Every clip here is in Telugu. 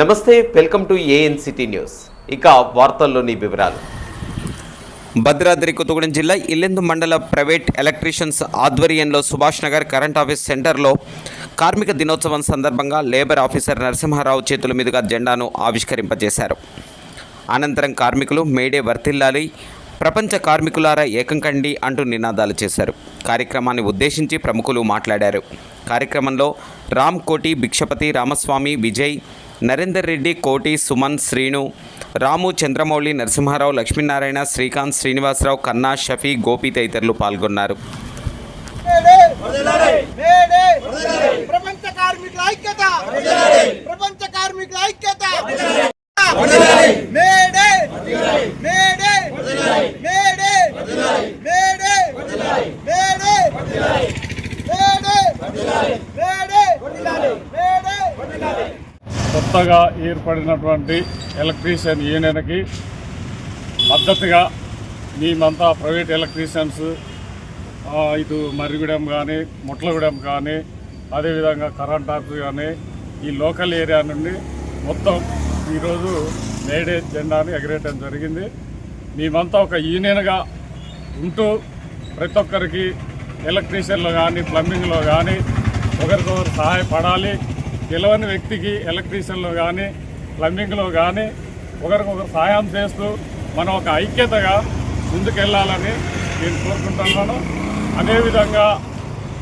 నమస్తే వెల్కమ్ టు ఏఎన్సిటీ న్యూస్. ఇక వార్తల్లోని వివరాలు. భద్రాద్రి కొత్తగూడెం జిల్లా ఇల్లెందు మండల ప్రైవేట్ ఎలక్ట్రీషియన్స్ ఆధ్వర్యంలో సుభాష్ నగర్ కరెంట్ ఆఫీస్ సెంటర్లో కార్మిక దినోత్సవం సందర్భంగా లేబర్ ఆఫీసర్ నరసింహారావు చేతుల మీదుగా జెండాను ఆవిష్కరింపజేశారు. అనంతరం కార్మికులు మేడే వర్తిల్లాలి ప్రపంచ కార్మికులారా ఏకం కండి అంటూ నినాదాలు చేశారు. కార్యక్రమాన్ని ఉద్దేశించి ప్రముఖులు మాట్లాడారు. కార్యక్రమంలో రామ్ కోటి భిక్షపతి రామస్వామి విజయ్ నరేందర్ రెడ్డి కోటి సుమన్ శ్రీను రాము చంద్రమౌళి నరసింహారావు లక్ష్మీనారాయణ శ్రీకాంత్ శ్రీనివాసరావు కన్నా షఫీ గోపి తదితరులు పాల్గొన్నారు. మేడే! ప్రపంచ కార్మికుల ఐక్యత. ప్రపంచ కార్మికుల ఐక్యత. కొత్తగా ఏర్పడినటువంటి ఎలక్ట్రీషియన్ యూనియన్కి మద్దతుగా మేమంతా ప్రైవేట్ ఎలక్ట్రీషియన్స్ ఇటు మర్రిగూడెం కానీ ముట్లగూడెం కానీ అదేవిధంగా కరెంట్ ఆఫీస్ కానీ ఈ లోకల్ ఏరియా నుండి మొత్తం ఈరోజు మేడే జెండాను ఎగరేయటం జరిగింది. మేమంతా ఒక యూనియన్గా ఉంటూ ప్రతి ఒక్కరికి ఎలక్ట్రీషియన్లో కానీ ప్లంబింగ్లో కానీ ఒకరికొకరు సహాయపడాలి. తెలియని వ్యక్తికి ఎలక్ట్రీషియన్లో కానీ ప్లంబింగ్లో కానీ ఒకరికొకరు సహాయం చేస్తూ మనం ఒక ఐక్యతగా ముందుకెళ్ళాలని నేను కోరుకుంటున్నాను. అదేవిధంగా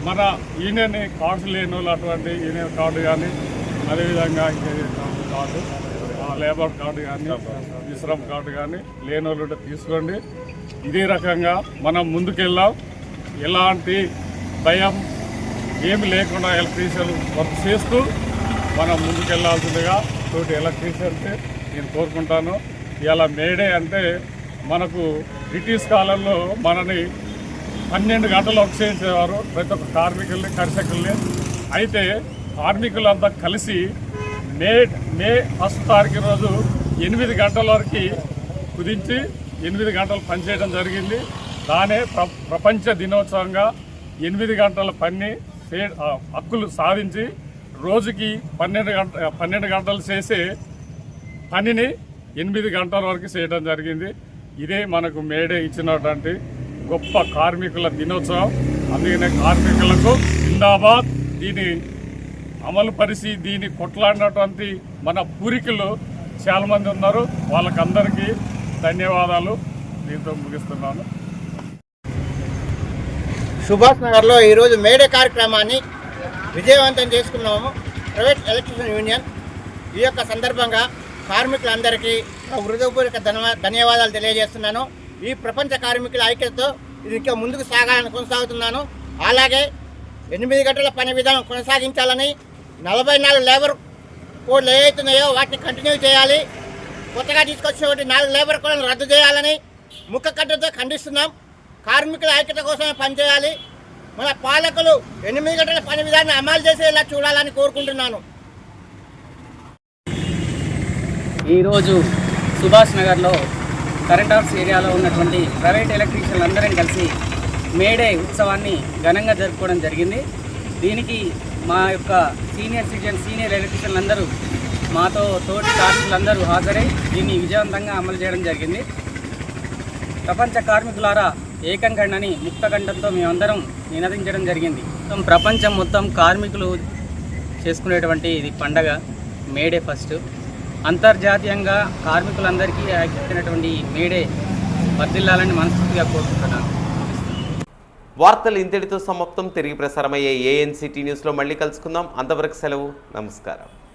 మన యూనియన్ కార్డు లేని వాళ్ళు అటువంటి యూనియన్ కార్డు కానీ అదేవిధంగా కార్డు ఆ, లేబర్ కార్డు కానీ విశ్రమ కార్డు కానీ లేని వాళ్ళు తీసుకోండి. ఇదే రకంగా మనం ముందుకెళ్ళాం ఎలాంటి భయం ఏమి లేకుండా ఎలక్ట్రీషియన్ వర్క్ చేస్తూ మనం ముందుకెళ్ళాల్సిందిగా తోటి ఎలక్ట్రీషియన్స్ నేను కోరుకుంటాను. ఇలా మేడే అంటే మనకు బ్రిటిష్ కాలంలో మనని పన్నెండు గంటలు వర్క్ చేసేవారు ప్రతి ఒక్క కార్మికుల్ని కర్షకుల్ని. అయితే కార్మికులంతా కలిసి మే మే ఫస్ట్ తారీఖు రోజు ఎనిమిది గంటల వరకు కుదించి ఎనిమిది గంటలు పనిచేయడం జరిగింది. దానే ప్ర ప్రపంచ దినోత్సవంగా ఎనిమిది గంటల పని చే- హక్కులు సాధించి రోజుకి పన్నెండు గంట పన్నెండు గంటలు చేసే పనిని ఎనిమిది గంటల వరకు చేయడం జరిగింది. ఇదే మనకు మేడే ఇచ్చినటువంటి గొప్ప కార్మికుల దినోత్సవం. అందుకనే కార్మికులకు జిందాబాద్ దీని అమలు పరిచి దీన్ని కొట్లాడినటువంటి మన పూరికులు చాలామంది ఉన్నారు. వాళ్ళకందరికీ ధన్యవాదాలు. దీంతో ముగిస్తున్నాను. సుభాష్ నగర్లో ఈరోజు మేడే కార్యక్రమాన్ని విజయవంతం చేసుకున్నాము. ప్రైవేట్ ఎలక్ట్రిషియన్ యూనియన్ ఈ యొక్క సందర్భంగా కార్మికులందరికీ హృదయపూర్వక ధన్యవాదాలు తెలియజేస్తున్నాను. ఈ ప్రపంచ కార్మికుల ఐక్యతతో ఇది ఇంకా ముందుకు సాగాలని కొనసాగుతున్నాను. అలాగే ఎనిమిది గంటల పని విధానం కొనసాగించాలని నలభై నాలుగు లేబర్ కోడ్లు ఏవైతున్నాయో వాటిని కంటిన్యూ చేయాలి. కొత్తగా తీసుకొచ్చినటువంటి నాలుగు లేబర్ కోడ్లను రద్దు చేయాలని ముక్క కట్టతో ఖండిస్తున్నాం. కార్మికుల ఐక్యత కోసమే పనిచేయాలి. మన పాలకులు ఎనిమిది గంటల పని విధానాన్ని అమలు చేసేలా చూడాలని కోరుకుంటున్నాను. ఈరోజు సుభాష్ నగర్లో కరెంట్ ఆఫీస్ ఏరియాలో ఉన్నటువంటి ప్రైవేట్ ఎలక్ట్రీషియన్లు అందరం కలిసి మేడే ఉత్సవాన్ని ఘనంగా జరుపుకోవడం జరిగింది. దీనికి మా యొక్క సీనియర్ సిటిజన్ సీనియర్ ఎలక్ట్రీషియన్లు అందరూ మాతో తోటి కార్మికులందరూ హాజరై దీన్ని విజయవంతంగా అమలు చేయడం జరిగింది. ప్రపంచ కార్మికులారా ఏకంఖండని ముక్తఖండంతో మేమందరం నినదించడం జరిగింది. మొత్తం ప్రపంచం మొత్తం కార్మికులు చేసుకునేటువంటి ఇది పండగ మేడే ఫస్ట్. అంతర్జాతీయంగా కార్మికులందరికీ ఇచ్చినటువంటి మేడే వర్దిల్లాలని మనస్ఫూర్తిగా కోరుకుంటున్నాను. వార్తలు ఇంతటితో సమాప్తం. తిరిగి ప్రసారమయ్యే ఏఎన్సిటీ న్యూస్లో మళ్ళీ కలుసుకుందాం. అంతవరకు సెలవు. నమస్కారం.